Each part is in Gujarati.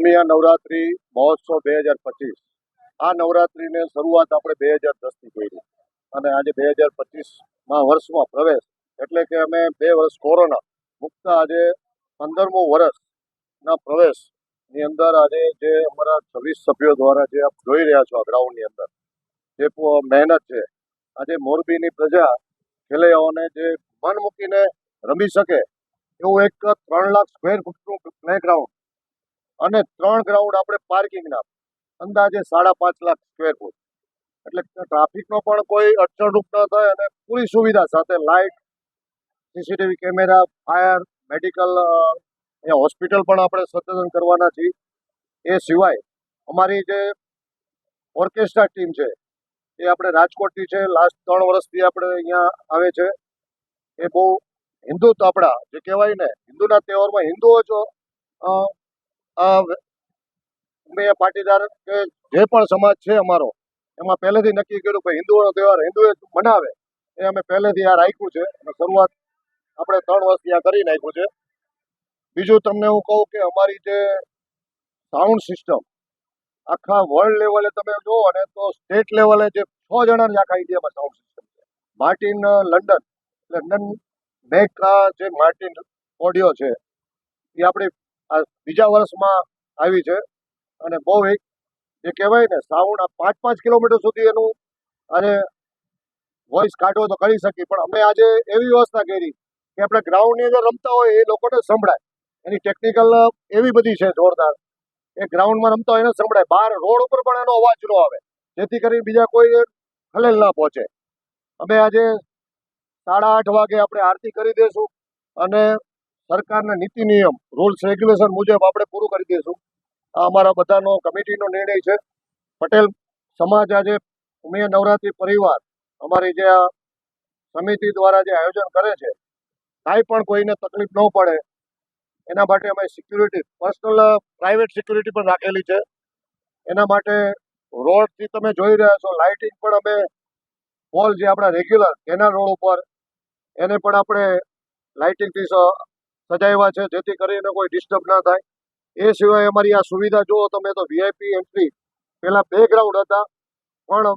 ઉમિયા નવરાત્રિ મહોત્સવ બે હજાર પચીસ. આ નવરાત્રિને શરૂઆત આપણે બે હજાર દસથી કરી. અને આજે બે હજાર પચીસમાં વર્ષમાં પ્રવેશ. એટલે કે અમે બે વર્ષ કોરોના મુક્ત આજે પંદરમું વર્ષના પ્રવેશની અંદર આજે જે અમારા છવ્વીસ સભ્યો દ્વારા જે આપ જોઈ રહ્યા છો આ ગ્રાઉન્ડની અંદર, જે મહેનત છે, આજે મોરબીની પ્રજા ખેલૈયાઓને જે મન મૂકીને રમી શકે એવું એક ત્રણ લાખ સ્ક્વેર ફૂટનું પ્લે ગ્રાઉન્ડ અને ત્રણ ગ્રાઉન્ડ આપણે પાર્કિંગના અંદાજે સાડા પાંચ લાખ સ્ક્વેર ફૂટ એટલે ટ્રાફિકનો પણ કોઈ અડચણરૂપ ન થાય અને પૂરી સુવિધા સાથે light CCTV camera fire medical અહીંયા હોસ્પિટલ પણ આપણે સજ્જન કરવાના છીએ. એ સિવાય અમારી જે ઓર્કેસ્ટ્રા ટીમ છે, એ આપણે રાજકોટની છે લાસ્ટ ત્રણ વર્ષથી આપણે અહીંયા આવે છે. એ બહુ હિન્દુત્વ આપણા, જે કહેવાય ને, હિન્દુના તહેવારમાં હિન્દુઓ જો અ, પાટીદાર કે જે પણ સમાજ છે અમારો એમાં પહેલેથી નક્કી કર્યું કે હિન્દુઓનો તહેવાર હિન્દુએ મનાવે. એ અમે પહેલેથી આ રાખ્યું છે અને શરૂઆત આપણે ત્રણ વર્ષથી આ કરી નાખ્યું છે. બીજું તમને હું કહું કે અમારી જે સાઉન્ડ સિસ્ટમ આખા વર્લ્ડ લેવલે તમે જુઓ ને તો સ્ટેટ લેવલે જે છ જણાની આખા ઇન્ડિયામાં સાઉન્ડ સિસ્ટમ છે. Martin London. લંડન મેક જે માર્ટિન ઓડિયો છે એ આપણી આ બીજા વર્ષમાં આવી છે. અને બહુ એક જે કહેવાય ને, સાઉન્ડ પાંચ પાંચ કિલોમીટર સુધી એનું અને વોઇસ કાઢવો તો કરી શકીએ. પણ અમે આજે એવી વ્યવસ્થા કરી કે આપણે ગ્રાઉન્ડની અંદર રમતા હોય એ લોકોને સંભળાય. એની ટેકનિકલ એવી બધી છે જોરદાર. એ ગ્રાઉન્ડમાં રમતા હોય એને સંભળાય. બહાર રોડ ઉપર પણ એનો અવાજ ન આવે. જેથી કરીને બીજા કોઈ ખલેલ ના પહોંચે. અમે આજે સાડા આઠ વાગે આપણે આરતી કરી દઈશું અને સરકારના નીતિ નિયમ રૂલ્સ રેગ્યુલેશન મુજબ આપણે પૂરું કરી દઈશું. આ અમારા બધાનો કમિટીનો નિર્ણય છે. પટેલ, સમાજ આજે ઉમિયા નવરાત્રી પરિવાર, અમારી જે આ સમિતિ દ્વારા જે આયોજન કરે છે, કાંઈ પણ કોઈને તકલીફ ન પડે. એના માટે અમે સિક્યુરિટી પર્સનલ પ્રાઇવેટ સિક્યુરિટી પણ રાખેલી છે. એના માટે રોડથી તમે જોઈ રહ્યા છો લાઇટિંગ પણ અમે પોલ જે આપણા રેગ્યુલર કેનાલ રોડ ઉપર, એને પણ આપણે લાઇટિંગથી સજાવ્યા છે, જેથી કરીને કોઈ ડિસ્ટર્બ ના થાય. એ સિવાય અમારી આ સુવિધા, જુઓ તમે તો વીઆઈપી એન્ટ્રી પહેલાં ગ્રાઉન્ડ હતા, પણ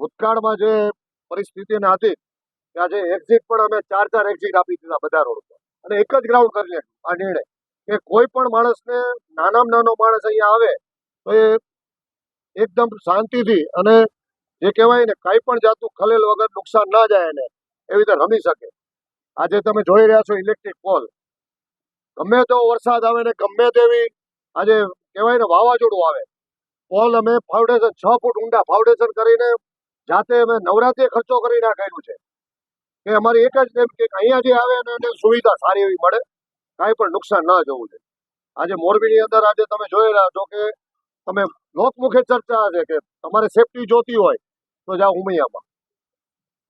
ભૂતકાળમાં જે પરિસ્થિતિને હતી, કે આજે એક્ઝિટ પણ અમે ચાર ચાર એક્ઝિટ આપી દીધા બધા રોડ પર. અને એક જ ગ્રાઉન્ડ કરી લે, આ નિર્ણય. કે કોઈ પણ માણસને નાનામાં નાનો માણસ અહીંયા આવે, તો એ એકદમ શાંતિથી અને જે કહેવાય ને, કાંઈ પણ જાતનું ખલેલ વગર નુકસાન ના જાય એને, એવી રીતે રમી શકે. આજે તમે જોઈ રહ્યા છો ઇલેક્ટ્રિક પોલ ગમે તેવો વરસાદ આવે ને ગમે તેવી આજે કહેવાય ને વાવાઝોડું આવે, પોલ અમે ફાઉન્ડેશન છ ફૂટ ઊંડા ફાઉન્ડેશન કરીને જાતે અમે નવરાત્રી ખર્ચો કરીને નાખેલું છે. કે અમારી એક જ એમ કે અહીંયા જે આવે ને એને સુવિધા સારી એવી મળે, કાંઈ પણ નુકસાન ન જવું જોઈએ આજે મોરબીની અંદર આજે તમે જોઈ રહ્યા છો કે તમે લોકમુખે ચર્ચા છે કે તમારે સેફટી જોતી હોય તો જાઓ ઉમૈયામાં.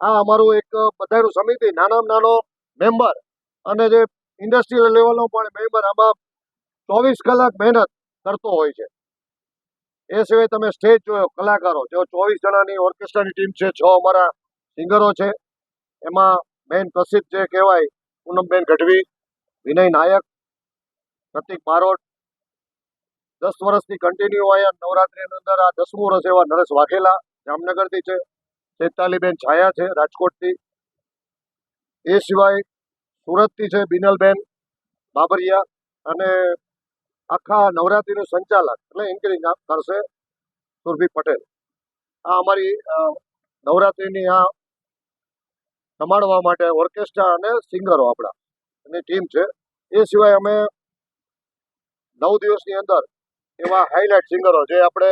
આ અમારું એક બધાનું સમિતિ, નાનામાં નાનો મેમ્બર અને જે ઇન્ડસ્ટ્રીયલ લેવલનો પણ મેમ્બર આમાં ચોવીસ કલાક મહેનત કરતો હોય છે. એ સિવાય તમે સ્ટેજ જોયો, કલાકારો. જો ચોવીસ જણાની ઓર્કેસ્ટ્રાની ટીમ છે, છ અમારા સિંગરો છે. એમાં મેઇન પ્રસિદ્ધ જે કહેવાય, પૂનમબેન ગઢવી, વિનય નાયક, પ્રતિક બારોટ દસ વર્ષથી કન્ટિન્યુ અહીંયા નવરાત્રીની અંદર આ દસમું વર્ષ એવા નરેશ વાઘેલા જામનગરથી છે. ચૈતાલીબેન છાયા છે, રાજકોટથી. એ સિવાય સુરતથી છે બિનલબેન બાબરિયા અને આખા નવરાત્રિનું સંચાલક એટલે એન્કરિંગ કરશે સુરભી પટેલ. આ અમારી નવરાત્રિની આ રમાડવા માટે ઓર્કેસ્ટ્રા અને સિંગરો આપણા એની ટીમ છે. એ સિવાય અમે નવ દિવસની અંદર એવા હાઇલાઇટ સિંગરો જે આપણે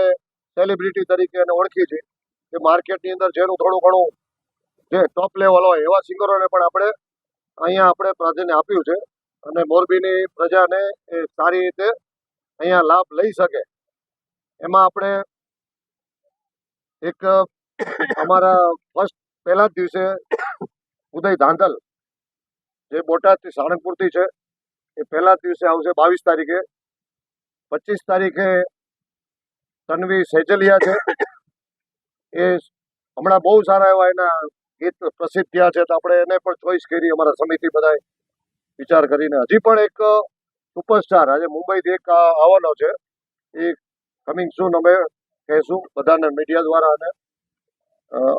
સેલિબ્રિટી તરીકે એને ઓળખીએ છીએ. કે માર્કેટની અંદર જેનું થોડું ઘણું જે ટોપ લેવલ હોય એવા સિંગરોને પણ આપણે અહીંયા આપણે પ્રાધાન્ય આપ્યું છે અને મોરબીની પ્રજાને એ સારી રીતે અહીંયા લાભ લઈ શકે. એમાં આપણે એક, અમારા ફર્સ્ટ, પહેલા જ દિવસે ઉદય ધાંધલ, જે બોટાદથી સાળંગપુરથી છે, એ પહેલા દિવસે આવશે બાવીસ તારીખે. પચીસ તારીખે તન્વી સેજલિયા છે. એ હમણાં બહુ સારા એવા એના ગીત પ્રસિદ્ધ થયા છે તો આપણે એને પણ ચોઈસ કરી અમારા સમિતિ બધાએ. વિચાર કરીને હજી પણ એક સુપરસ્ટાર આજે મુંબઈથી એક આવવાનો છે. એ કમિંગ સૂન અમે કહેશું બધાને મીડિયા દ્વારા અને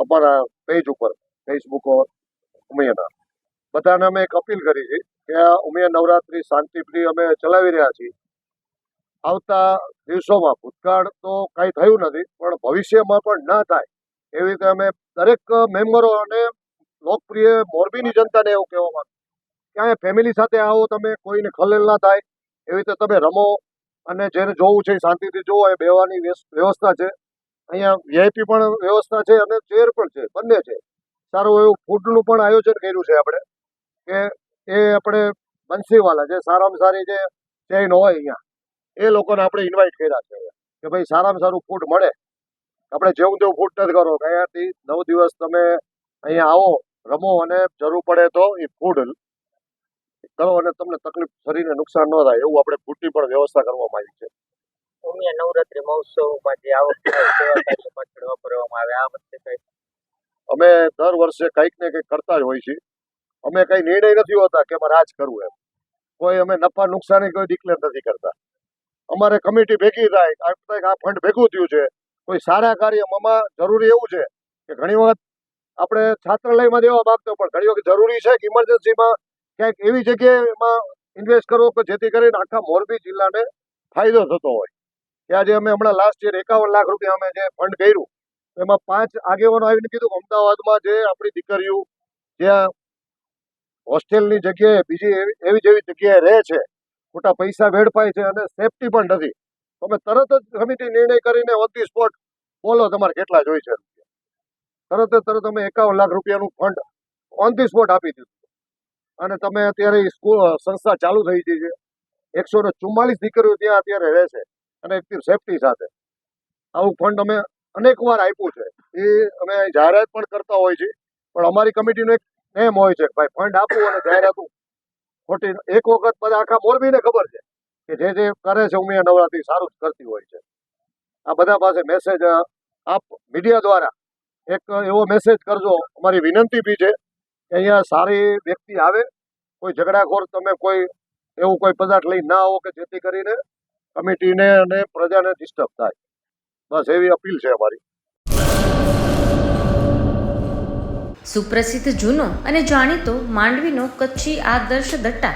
અમારા પેજ ઉપર ફેસબુક ઉમિયાના. બધાને અમે એક અપીલ કરી છે કે આ ઉમિયા નવરાત્રી શાંતિપ્રિય અમે ચલાવી રહ્યા છીએ. આવતા દિવસોમાં ભૂતકાળ તો કાંઈ થયું નથી, પણ ભવિષ્યમાં પણ ના થાય. એવી રીતે અમે દરેક મેમ્બરો અને લોકપ્રિય મોરબીની જનતાને એવું કહેવા માંગુ કે અહીંયા ફેમિલી સાથે આવો, તમે કોઈને ખલેલ ના થાય એવી રીતે તમે રમો અને જેને જોવું છે શાંતિથી જોવો એ બેવાની વ્યવસ્થા છે. અહીંયા વીઆઈપી પણ વ્યવસ્થા છે અને ચેર પણ છે, બંને છે. સારું એવું ફૂડનું પણ આયોજન કર્યું છે આપણે, કે એ આપણે બંસીવાલા જે સારામાં સારી જે ચેઇન હોય અહીંયા, એ લોકોને આપણે ઇન્વાઇટ કર્યા છે કે ભાઈ સારામાં સારું ફૂડ મળે. આપણે જેવું તેવું ફૂટ નથી કરો કે અહીંયાથી નવ દિવસ તમે અહીંયા આવો રમો અને જરૂર પડે તો એ ફૂડ કરો અને તમને તકલીફ શરીરને નુકસાન ન થાય એવું આપણે ફૂડની પણ વ્યવસ્થા કરવામાં આવી છે. ઉમિયા નવરાત્રી મહોત્સવમાં જે આ વખતે પાછળ વાપરવામાં આવે. આ વખતે અમે દર વર્ષે કંઈક ને કંઈક કરતા જ હોય છીએ. અમે કઈ નિર્ણય નથી હોતા કે અમારે આ જ કરવું એમ. કોઈ અમે નફા નુકસાની કોઈ ડિક્લેર નથી કરતા. અમારે કમિટી ભેગી થાય આ ફંડ ભેગું થયું છે. કોઈ સારા કાર્યમાં જરૂરી એવું છે કે ઘણી વખત આપણે છાત્રાલયમાં દેવા માંગતો પણ ઘણી વખત જરૂરી છે કે ઇમરજન્સીમાં ક્યાંક એવી જગ્યાએ એમાં ઇન્વેસ્ટ કરવો કે જેથી કરીને આખા મોરબી જિલ્લાને ફાયદો થતો હોય. કે આજે અમે હમણાં લાસ્ટ યર એકાવન લાખ રૂપિયા અમે જે ફંડ કર્યું, એમાં પાંચ આગેવાનો આવીને કીધું કે અમદાવાદમાં જે આપણી દીકરીઓ જ્યાં હોસ્ટેલની જગ્યાએ બીજી એવી જેવી જગ્યાએ રહે છે, ખોટા પૈસા વેડફાય છે અને સેફટી પણ નથી. અમે તરત જ કમિટી નિર્ણય કરીને ઓન ધી સ્પોટ બોલો તમારે કેટલા જોઈ છે તરત જ, તરત અમે એકાવન લાખ રૂપિયાનું ફંડ ઓન ધી સ્પોટ આપી દીધું. અને તમે અત્યારે સ્કૂલ સંસ્થા ચાલુ થઈ ગઈ છે. એકસો ને ચુમ્માલીસ દીકરીઓ ત્યાં અત્યારે રહે છે. અને એકદમ સેફટી સાથે. આવું ફંડ અમે અનેક વાર આપ્યું છે. એ અમે જાહેરાત પણ કરતા હોય છે. પણ અમારી કમિટીનો એક નેમ હોય છે ભાઈ ફંડ આપવું અને જાહેરાતું. ખોટી એક વખત બધા આખા મોરબીને ખબર છે. કે જે જે કરે છે ઉમિયા નવરાત્રી સારું જ કરતી હોય છે. આ બધા પાસે મેસેજ આપ મીડિયા દ્વારા એક એવો મેસેજ કરજો. અમારી વિનંતી બી છે કે અહીંયા સારી વ્યક્તિ આવે, કોઈ ઝઘડાખોર તમે કોઈ એવું કોઈ પદાર્થ લઈ ના આવો કે જેથી કરીને કમિટીને અને પ્રજાને ડિસ્ટર્બ થાય. બસ એવી અપીલ છે અમારી. સુપ્રસિદ્ધ જૂનો અને જાણીતો માંડવીનો કચ્છી આદર્શ દટ્ટા